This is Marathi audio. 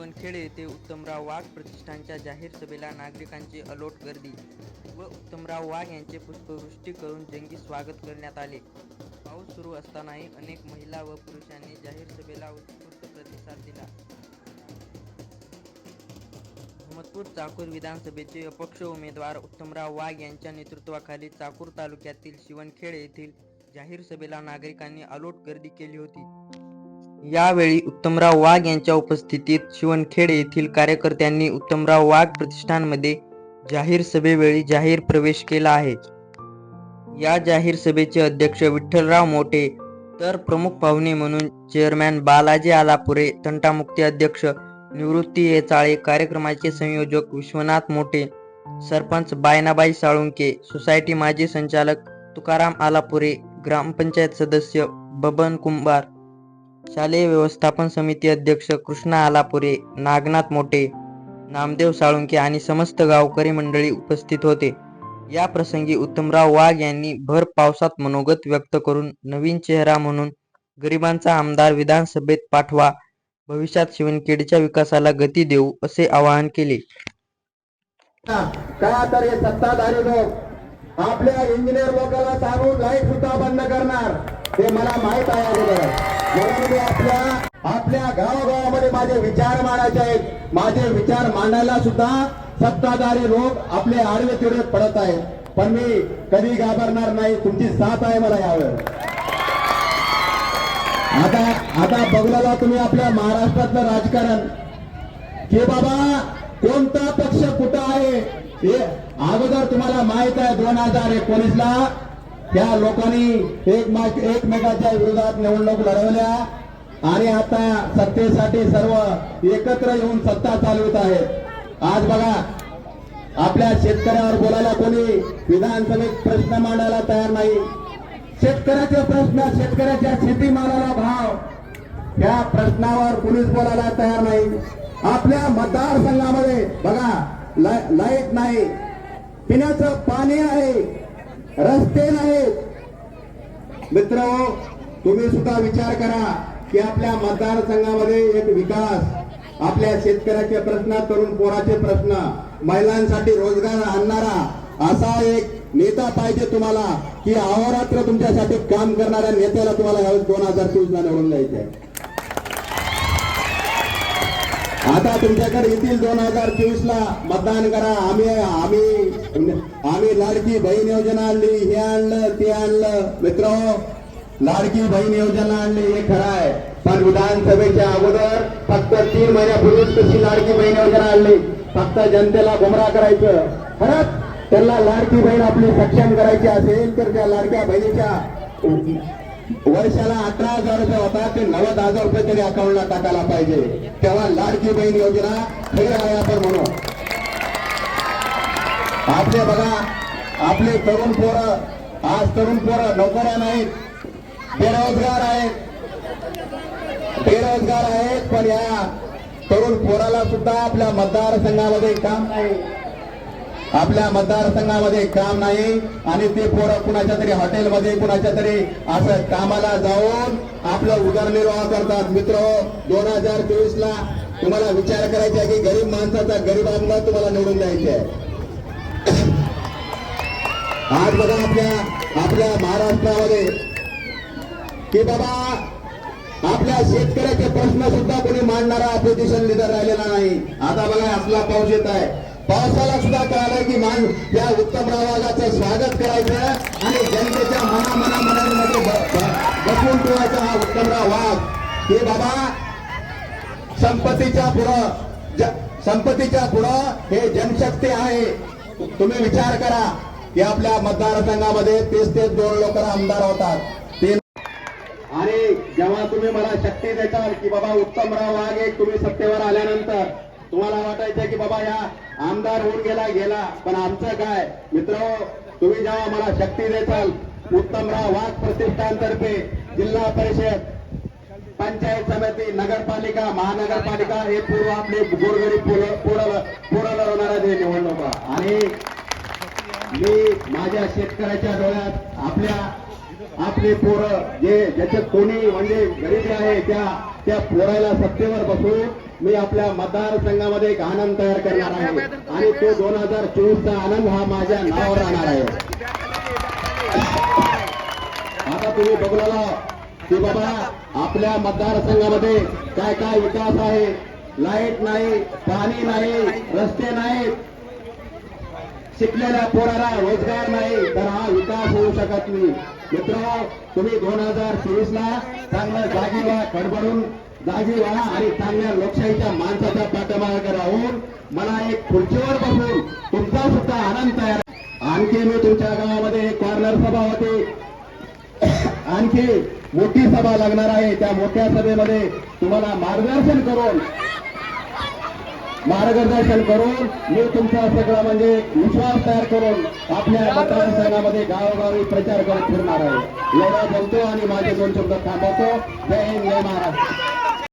शिवणखेडे येथे उत्तमराव वाघ प्रतिष्ठानच्या जाहीर सभेला नागरिकांची अलोट गर्दी व उत्तमराव वाघ यांचे पुष्पवृष्टी करून जंगी स्वागत करण्यात आले. पाऊस सुरू असतानाही अनेक महिला व पुरुषांनी जाहीर सभेला उत्स्फूर्त प्रतिसाद दिला. अहमदपूर चाकूर विधानसभेचे अपक्ष उमेदवार उत्तमराव वाघ यांच्या नेतृत्वाखाली चाकूर तालुक्यातील शिवणखेड येथील जाहीर सभेला नागरिकांनी अलोट गर्दी केली होती. यावेळी उत्तमराव वाघ यांच्या उपस्थितीत शिवणखेड येथील कार्यकर्त्यांनी उत्तमराव वाघ प्रतिष्ठानमध्ये जाहीर सभेवेळी जाहीर प्रवेश केला आहे. या जाहीर सभेचे अध्यक्ष विठ्ठलराव मोठे तर प्रमुख पाहुणे म्हणून चेअरमॅन बालाजी आलापुरे तंटामुक्ती अध्यक्ष निवृत्ती येचाळे कार्यक्रमाचे संयोजक विश्वनाथ मोठे सरपंच बायनाबाई साळुंके सोसायटी माजी संचालक तुकाराम आलापुरे ग्रामपंचायत सदस्य बबन कुंभार शालेय व्यवस्थापन समिती अध्यक्ष कृष्णा आलापुरे नागनाथ मोठे नामदेव साळुंके आणि समस्त गावकरी मंडळी उपस्थित होते. या प्रसंगी उत्तमराव वाघ यांनी भर पावसात मनोगत व्यक्त करून नवीन चेहरा म्हणून गरिबांचा आमदार विधानसभेत पाठवा भविष्यात शिवणखेडच्या विकासाला गती देऊ असे आवाहन केले. का तर हे सत्ताधारी लोक? आपल्या इंजिनियर लोकांना सांगून लाइट सुद्धा बंद करणार. हे मला माहीत आहे अगोदर आपल्या आपल्या गावागावामध्ये माझे विचार मांडायचे आहेत. माझे विचार मांडायला सुद्धा सत्ताधारी लोक आपले आडवे तिडवे पडत आहेत. पण मी कधी घाबरणार नाही. तुमची साथ आहे मला यावर. आता आता बघलेला तुम्ही आपल्या महाराष्ट्रातलं राजकारण. की बाबा कोणता पक्ष कुठं आहे? हे अगोदर तुम्हाला माहीत आहे दोन हजार एकोणीस ला त्या लोकांनी एक एकमेकाच्या विरोधात निवडणूक लढवल्या आणि आता सत्तेसाठी सर्व एकत्र येऊन सत्ता चालवत आहेत. आज बघा आपल्या शेतकऱ्यावर बोलायला कोणी विधानसभेत प्रश्न मांडायला तयार नाही. शेतकऱ्याचे प्रश्न शेतकऱ्याच्या शेतीमालाला भाव. या प्रश्नावर पोलीस बोलायला तयार नाही. आपल्या मतदारसंघामध्ये बघा लाइट नाही. पिण्याचं पाणी आहे. रस्ते नाहीत. मित्र तुम्ही सुद्धा विचार करा की आपल्या मतदारसंघामध्ये एक विकास आपल्या शेतकऱ्याचे प्रश्न तरुण पोराचे प्रश्न महिलांसाठी रोजगार आणणारा असा एक नेता पाहिजे तुम्हाला की अहोरात्र तुमच्यासाठी काम करणाऱ्या नेत्याला तुम्हाला दोन हजार चोवीस ला निवडून द्यायचे आता तुमच्याकडे येतील दोन हजार चोवीस ला मतदान करा. आम्ही आम्ही आम्ही लाडकी बहीण योजना आणली. हे आणलं ते आणलं. मित्र लाडकी बहीण योजना आणली. हे खरं आहे पण विधानसभेच्या अगोदर फक्त तीन महिन्यापूर्वीच तशी लाडकी बहीण योजना आणली. फक्त जनतेला गुमरा करायचं. खरंच त्यांना लाडकी बहीण आपली सक्षम करायची असेल तर त्या लाडक्या बहिणीच्या वर्षाला अठरा हजार रुपये होता ते नव्वद हजार रुपये तरी अकाउंटला टाकायला पाहिजे. तेव्हा लाडकी बहीण योजना खरी आहे आपण म्हणू आपले बघा आपले तरुण पोरं आज तरुण पोरं नोकऱ्या नाहीत बेरोजगार आहेत. बेरोजगार आहेत पण या तरुण पोराला सुद्धा आपल्या मतदारसंघामध्ये काम नाही. आपल्या मतदारसंघामध्ये काम नाही आणि ते पोरं कुणाच्या तरी हॉटेलमध्ये कुणाच्या तरी असं कामाला जाऊन आपलं उदरनिर्वाह करतात. मित्र दोन हजार चोवीस ला तुम्हाला विचार करायचा आहे की गरीब माणसाचा गरीबांना तुम्हाला निवडून द्यायचे आहे आज बघा आपल्या आपल्या महाराष्ट्रामध्ये की बाबा आपल्या शेतकऱ्याचे प्रश्न सुद्धा कोणी मांडणारा अपोजिशन लिडर राहिलेला नाही. आता बघा असला पाऊस येत आहे. पावसाला सुद्धा कळालं की मान या उत्तम आवाजाचं स्वागत करायचं आणि जनतेच्या मना मना मनामध्ये बसवून ठेवायचा हा उत्तमराव वाघ हे बाबा संपत्तीच्या पुढं संपत्तीच्या पुढं हे जनशक्ती आहे. तुम्ही विचार करा की आपल्या मतदारसंघामध्ये तेच तेच दोन लोक आमदार होतात. ते आणि जेव्हा तुम्ही मला शक्ती देताल की बाबा उत्तमराव वाघ एक तुम्ही सत्तेवर आल्यानंतर तुम्हाला वाटायचं की बाबा या आमदार होऊन गेला गेला. पण आमचं काय? मित्र तुम्ही जेव्हा मला शक्ती देताल उत्तमराव वाघ प्रतिष्ठानतर्फे जिल्हा परिषद पंचायत समिती नगरपालिका महानगरपालिका हे पूर्व आपले गोरगरीब पुढं पुढं पुढं लढवणाऱ्या निवडणुका आणि मी माझ्या शेतकऱ्याच्या डोळ्यात आपल्या आपले पोरं जे ज्याच्यात कोणी म्हणजे गरीबी आहे त्या त्या पोराला सत्तेवर बसून मी आपल्या मतदारसंघामध्ये एक आनंद तयार करणार आहे. आणि तो दोन हजार चोवीसचा आनंद हा माझ्या नावावर राहणार आहे. आता तुम्ही बघला की बाबा आपल्या मतदारसंघामध्ये काय काय विकास आहे? लाइट नाही पाणी नाही रस्ते नाहीत शिकलेल्या पोराला रोजगार नाही तर हा विकास होऊ शकत नाही. मित्र तुम्ही दोन हजार चोवीस ला चांगलं जागेला खडबडून गाजीवाडा आणि चांगल्या लोकशाहीच्या माणसाच्या पाठीमागे राहून मला एक खुर्चीवर बसून तुमचा सुद्धा आनंद तयार आणखी मी तुमच्या गावामध्ये एक कॉर्नर सभा होती. आणखी मोठी सभा लागणार आहे. त्या मोठ्या सभेमध्ये तुम्हाला मार्गदर्शन करून मार्गदर्शन करून मी तुमचा सगळा म्हणजे विश्वास तयार करून आपल्या मतदारसंघामध्ये गावोगावी प्रचार करत फिरणार आहे. एवढा बोलतो आणि माझे दोन शब्द थांबवतो. जय हिंद जय महाराष्ट्र.